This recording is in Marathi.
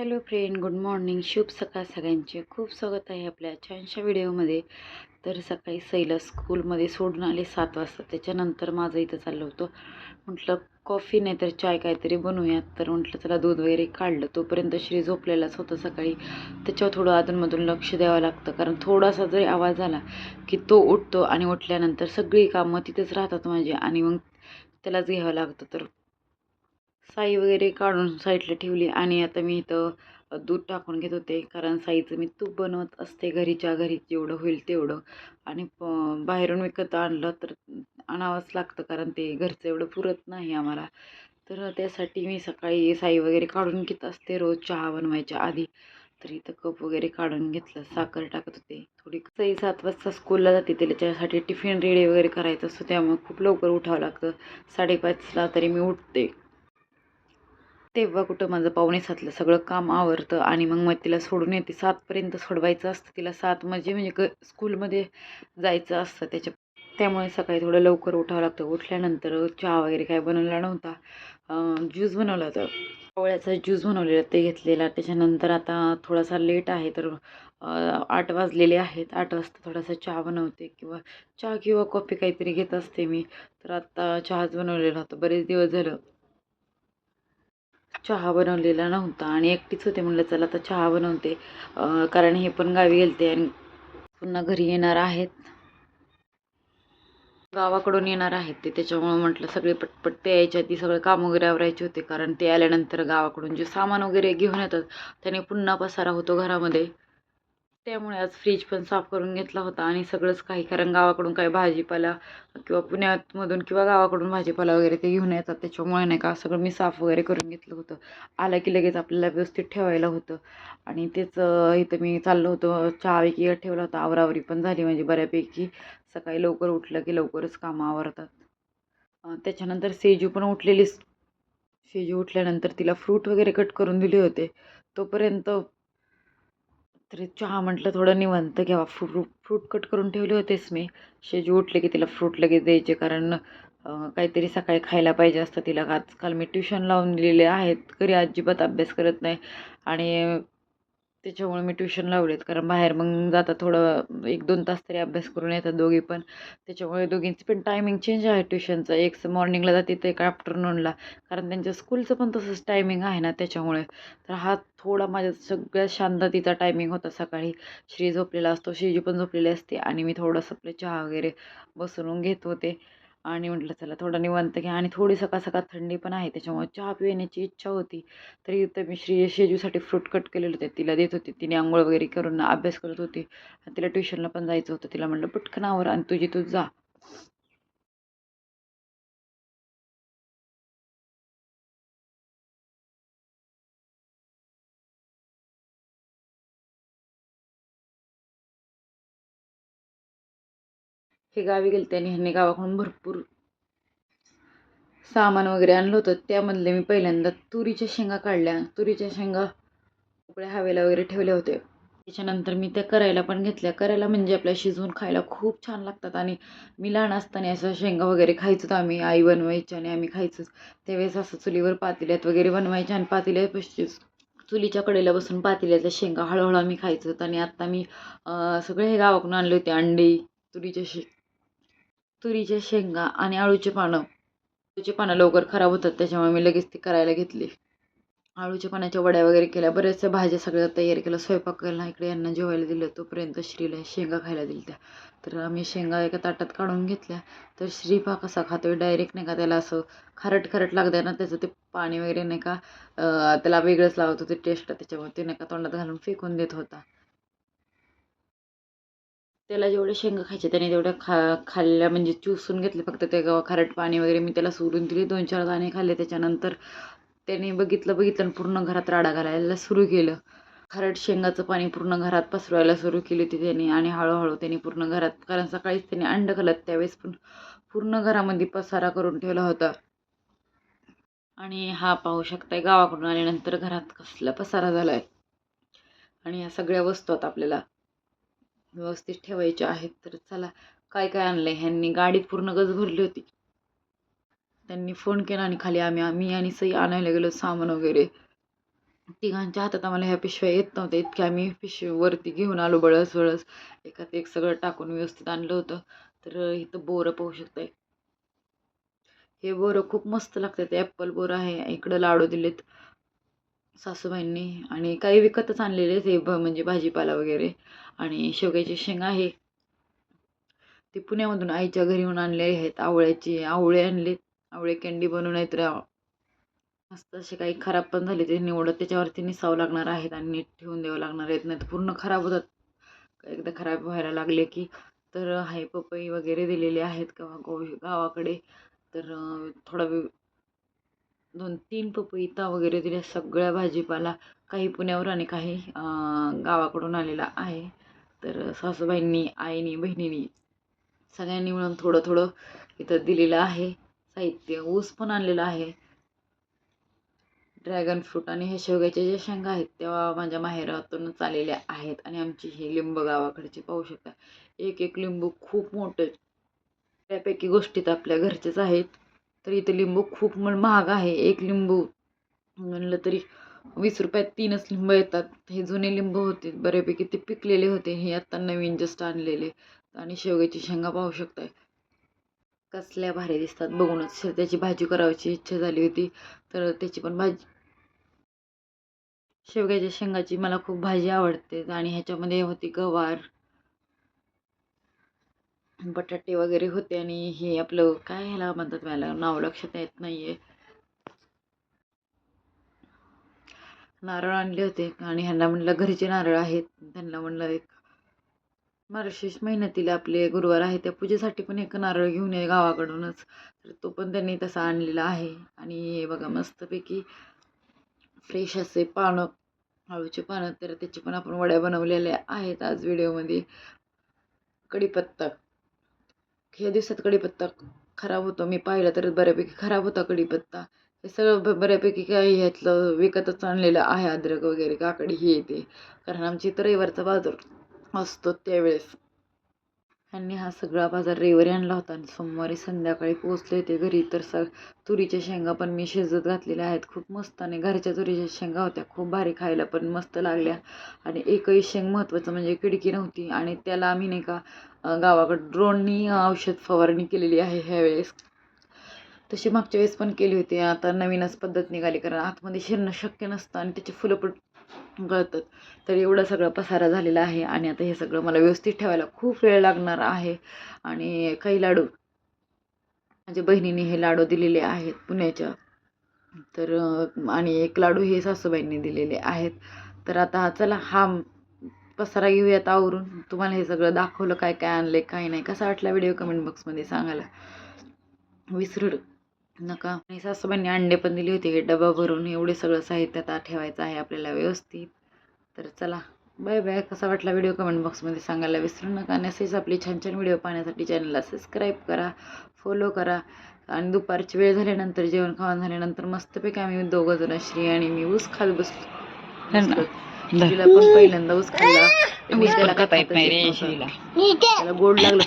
Hello friend good morning. शुभ सकाळ सगळ्यांचे. खूप स्वागत आहे आपल्या छानशा व्हिडिओमध्ये. तर सकाळी सैला स्कूलमध्ये सोडून आले सात वाजता. त्याच्यानंतर माझं इथं चाललं होतं. म्हटलं कॉफी नाही तर चाय काहीतरी बनवूयात. तर म्हटलं चला दूध वगैरे काढलं. तोपर्यंत श्री झोपलेलाच होतं सकाळी. त्याच्यावर थोडं अधूनमधून लक्ष द्यावं लागतं. कारण थोडासा जरी आवाज आला की तो उठतो आणि उठल्यानंतर सगळी कामं तिथेच राहतात माझी. आणि मग त्यालाच घ्यावं लागतं. तर साई वगैरे काढून साईडला ठेवली आणि आता मी इथं दूध टाकून घेत होते. कारण साईचं मी तूप बनवत असते घरीच्या घरी जेवढं होईल तेवढं. आणि प बाहेरून विकत आणलं तर आणावंच लागतं कारण ते घरचं एवढं पुरत नाही आम्हाला. तर त्यासाठी मी सकाळी साई वगैरे काढून घेत असते रोज चहा बनवायच्या आधी. तर इथं कप वगैरे काढून घेतलं साखर टाकत होते. थोडी सई सात वाजता स्कूलला जाते त्याच्यासाठी टिफिन रेडी वगैरे करायचं असतं त्यामुळे खूप लवकर उठावं लागतं. साडेपाचला तरी मी उठते. तेव्हा कुठं माझं पाहुणे सातलं सगळं काम आवरतं आणि मग मग तिला सोडून येते. सातपर्यंत सोडवायचं असतं तिला. सात म्हणजे म्हणजे क स्कूलमध्ये जायचं असतं त्याच्या त्यामुळे सकाळी थोडं लवकर उठावं लागतं. उठल्यानंतर चहा वगैरे काय बनवला नव्हता. ज्यूस बनवला होता. आवळ्याचा ज्यूस बनवलेला ते घेतलेला. त्याच्यानंतर आता थोडासा लेट आहे तर आठ वाजलेले आहेत. आठ वाजता थोडासा चहा बनवते किंवा चहा किंवा कॉफी काहीतरी घेत असते मी. तर आत्ता चहाच बनवलेला होता. बरेच दिवस झालं. चहा बनवलेला नव्हता आणि एकटीच होते म्हणलं चला आता चहा बनवते. कारण हे पण गावी गेलते आणि पुन्हा घरी येणार आहेत. गावाकडून येणार आहेत ते त्याच्यामुळं म्हटलं सगळे पटपट ते यायच्या ती सगळे काम वगैरे आवरायचे होते कारण ते आल्यानंतर गावाकडून जे सामान वगैरे घेऊन येतात त्याने पुन्हा पसारा होतो घरामध्ये. त्यामुळे आज फ्रीज पण साफ करून घेतला होता आणि सगळंच काही कारण गावाकडून काही भाजीपाला किंवा पुण्यामधून किंवा गावाकडून भाजीपाला वगैरे ते घेऊन येतात. त्याच्यामुळे नाही का सगळं मी साफ वगैरे करून घेतलं होतं. आलं की लगेच आपल्याला व्यवस्थित ठेवायला होतं. आणि तेच इथं मी चाललं होतं चहा एक ठेवला होता. आवरावरी पण झाली म्हणजे बऱ्यापैकी. सकाळी लवकर उठलं की लवकरच कामं आवरतात. त्याच्यानंतर सेजू पण उठलेली सेजू उठल्यानंतर तिला फ्रूट वगैरे कट करून दिले होते. तोपर्यंत तर चहा म्हटलं थोडं निवंत घ्यावा. फ्रू फ्रूट कट करून ठेवले होतेच मी. शेजू उठले की तिला फ्रूट लगेच द्यायचे कारण काहीतरी सकाळी खायला पाहिजे असतं तिला. आजकाल मी ट्युशन लावून दिलेले आहेत. घरी अजिबात अभ्यास करत नाही. आणि त्याच्यामुळे मी ट्युशन लावलेत. कारण बाहेर मग जातात थोडं एक दोन तास तरी अभ्यास करून येतात दोघी पण. त्याच्यामुळे दोघींची पण टायमिंग चेंज आहे ट्युशनचं. एक मॉर्निंगला जाते तर एक आफ्टरनूनला कारण त्यांच्या स्कूलचं पण तसंच टायमिंग आहे ना त्याच्यामुळे. तर हा थोडा माझ्या सगळ्यात शांततेचा टायमिंग होता सकाळी. श्री झोपलेला असतो श्रीजी पण झोपलेली असते. आणि मी थोडंसं आपले चहा वगैरे बसवून घेत होते. आणि म्हटलं चला थोडं निवांत घ्या. आणि थोडी सकाळ सकाळ थंडी पण आहे त्याच्यामुळे चहा पिण्याची इच्छा होती. तरी तर मी श्री शेजूसाठी फ्रूट कट केलेले होते. तिला देत होते. तिने आंघोळ वगैरे करून अभ्यास करत होती. आणि तिला ट्युशनला पण जायचं होतं. तिला म्हटलं पटकन आवर आणि तुझी तू जा. हे गावी गेले आणि ह्यांनी गावाकडून भरपूर सामान वगैरे आणलं होतं. त्यामधले मी पहिल्यांदा तुरीच्या शेंगा काढल्या. तुरीच्या शेंगा उकड्या हवेला वगैरे ठेवल्या होते त्याच्यानंतर मी त्या करायला पण घेतल्या. करायला म्हणजे आपल्या शिजवून खायला खूप छान लागतात आणि मी लहान असताना असं शेंगा वगैरे खायचो आम्ही आई बनवायची आणि आम्ही खायचोच. त्यावेळेस असं चुलीवर पातेल्यात वगैरे बनवायच्या आणि पातेल्या चुलीच्या कडेला बसून पातेल्याच्या शेंगा हळूहळू आम्ही खायचो. आणि आत्ता मी सगळे हे गावाकडून आणले होते अंडी तुरीच्या शे तुरीच्या शेंगा आणि आळूचे पानं. आळूची पानं लवकर खराब होतात त्याच्यामुळे मी लगेच ती करायला घेतली. आळूच्या पानाच्या वड्या वगैरे केल्या बऱ्याचशा भाज्या सगळ्या तयार केलं स्वयंपाक केला इकडे यांना जेवायला दिलं तोपर्यंत श्रीला शेंगा खायला दिल्या त्या तर आम्ही शेंगा एका ताटात काढून घेतल्या. तर श्रीपा कसा खातोय डायरेक्ट नाही का त्याला असं खारट खारट लागतं ना त्याचं ते पाणी वगैरे नाही का त्याला वेगळंच लावत होते टेस्ट त्याच्यामुळे ते नाही का तोंडात घालून फेकून देत होता. त्याला जेवढे शेंगा खायचे त्याने तेवढ्या खा खाल्ल्या म्हणजे चुसून घेतले फक्त ते खारट पाणी वगैरे मी त्याला सोडून दिली. दोन चार दाणे खाल्ले. त्याच्यानंतर त्याने बघितलं बघितलं आणि पूर्ण घरात राडा घालायला सुरू केलं. खारट शेंगाचं पाणी पूर्ण घरात पसरवायला सुरू केली होती त्याने आणि हळूहळू त्याने पूर्ण घरात कारण सकाळीच त्याने अंड घालत त्यावेळेस पण पूर्ण घरामध्ये पसारा करून ठेवला होता. आणि हा पाहू शकताय गावाकडून आल्यानंतर घरात कसला पसारा झाला आहे आणि ह्या सगळ्या वस्तू आता आपल्याला व्यवस्थित ठेवायचे आहेत. तर चला काय काय आणलं ह्यांनी गाडी पूर्ण गज भरली होती. त्यांनी फोन केला आणि खाली आम्ही आम्ही आणि सई आणायला गेलो सामान वगैरे. तिघांच्या हातात आम्हाला ह्या पिशव्या येत नव्हत्या. इतक्या आम्ही पिशवीवरती घेऊन आलो बळस बळस. एकात एक सगळं टाकून व्यवस्थित आणलं होतं. तर इथं बोरं पाहू शकताय. हे बोरं खूप मस्त लागतात. ॲप्पल बोरं आहे. इकडं लाडू दिलेत. सासूबाईंनी आणि काही विकतच आणलेले ते भ म्हणजे भाजीपाला वगैरे आणि शेवग्याची शेंग आहे. ते पुण्यामधून आईच्या घरी येऊन आणले आहेत. आवळ्याची आवळे आणले आवळे कँडी बनवून आहेत. मस्त असे काही खराब पण झाले ते निवडत. त्याच्यावरती निसावं लागणार आहेत आणि नीट ठेवून द्यावं लागणार आहेत. नाही तर पूर्ण खराब होतात. एकदा खराब व्हायला लागले की तर हाय पपई वगैरे दिलेले आहेत गावा गावाकडे. तर थोडा दोन तीन पपईता वगैरे दिल्या सगळ्या भाजीपाला. काही पुण्यावर आणि काही गावाकडून आलेला आहे. तर सासूबाईंनी आईनी बहिणीनी सगळ्यांनी मिळून थोडं थोडं इथं दिलेलं आहे. साहित्य ऊस पण आणलेला आहे. ड्रॅगन फ्रूट आणि हे शेवग्याच्या ज्या शेंगा आहेत तेव्हा माझ्या माहेरातूनच आलेल्या आहेत. आणि आमची ही लिंब गावाकडची पाहू शकता. एक एक लिंबू खूप मोठे. त्यापैकी गोष्टीत आपल्या घरचेच आहेत. तर इथे लिंबू खूप म- महाग आहे एक लिंबू. म्हणलं तरी वीस रुपयात तीनच लिंब येतात. हे जुने लिंबू होते बऱ्यापैकी ते पिकलेले होते हे आत्ता नवीन जस्ट आणलेले. आणि शेवग्याची शेंगा पाहू शकताय. कसल्या भारी दिसतात बघूनच. त्याची भाजी करायची इच्छा झाली होती तर त्याची पण भाजी. शेवग्याच्या शेंगाची मला खूप भाजी आवडते. आणि ह्याच्यामध्ये होती गवार. बटाटे वगैरे होते आणि हे आपलं काय ह्याला म्हणतात मला नाव लक्षात येत नाही आहे नारळ आणले होते आणि ह्यांना म्हणलं घरचे नारळ आहेत. त्यांना म्हणलं एक मार्गशीर्ष महिन्यातील आपले गुरुवार आहे त्या पूजेसाठी पण एक नारळ घेऊन ये गावाकडूनच. तर तो पण त्यांनी तसा आणलेला आहे. आणि हे बघा मस्तपैकी फ्रेश असे पानं आळूचे पानं तर त्याची पण आपण वड्या बनवलेल्या आहेत आज व्हिडिओमध्ये कढीपत्ता. ह्या दिवसात कढीपत्ता खराब होतो. मी पाहिला तर बऱ्यापैकी खराब होता कढीपत्ता. हे सगळं ब बऱ्यापैकी काही ह्यातलं विकतच आणलेलं आहे अद्रक वगैरे काकडी हे येते कारण आमची तर रविवारचा बाजार असतो त्यावेळेस. ह्यांनी हा सगळा बाजार रविवारी आणला होता आणि सोमवारी संध्याकाळी पोचले होते घरी. तर स तुरीच्या शेंगा पण मी शिजत घातलेल्या आहेत. खूप मस्त आणि घरच्या तुरीच्या शेंगा होत्या. खूप भारी खायला पण मस्त लागल्या. आणि एकही शेंग महत्त्वाचं म्हणजे किडकी नव्हती. आणि त्याला आम्ही नाही का गावाकडं ड्रोननी औषध फवारणी केलेली आहे ह्यावेळेस. तशी मागच्या वेळेस पण केली होती. आता नवीनच पद्धत निघाली कारण आतमध्ये शिरणं शक्य नसतं आणि त्याची फुलं पण गळतात. तर एवढा सगळा पसारा झालेला आहे आणि आता हे सगळं मला व्यवस्थित ठेवायला खूप वेळ लागणार आहे. आणि काही लाडू माझ्या बहिणीने हे लाडू दिलेले आहेत पुण्याच्या. तर आणि एक लाडू हे सासूबाईंनी दिलेले आहेत. तर आता चला हा पसारा घेऊयात आवरून. तुम्हाला हे सगळं दाखवलं काय काय आणलं काय नाही कसा वाटला व्हिडिओ कमेंट बॉक्समध्ये सांगायला. विसरू नका. आणि सासूबाईंनी अंडे पण दिले होते. हे डबा भरून एवढे सगळं साहित्य आता ठेवायचं आहे आपल्याला व्यवस्थित. तर चला. Bye bye. कसा वाटला व्हिडिओ कमेंट बॉक्समध्ये सांगायला विसरू नका. आणि असेच आपले छान छान व्हिडिओ पाहण्यासाठी चॅनलला सबस्क्राईब करा फॉलो करा. आणि दुपारची वेळ झाल्यानंतर जेवण खावण झाल्यानंतर मस्तपैकी आम्ही दोघं जण श्री आणि मी ऊस खात बसलो. तिला पण पहिल्यांदा ऊस खाल्ला. त्याला गोड लागलं.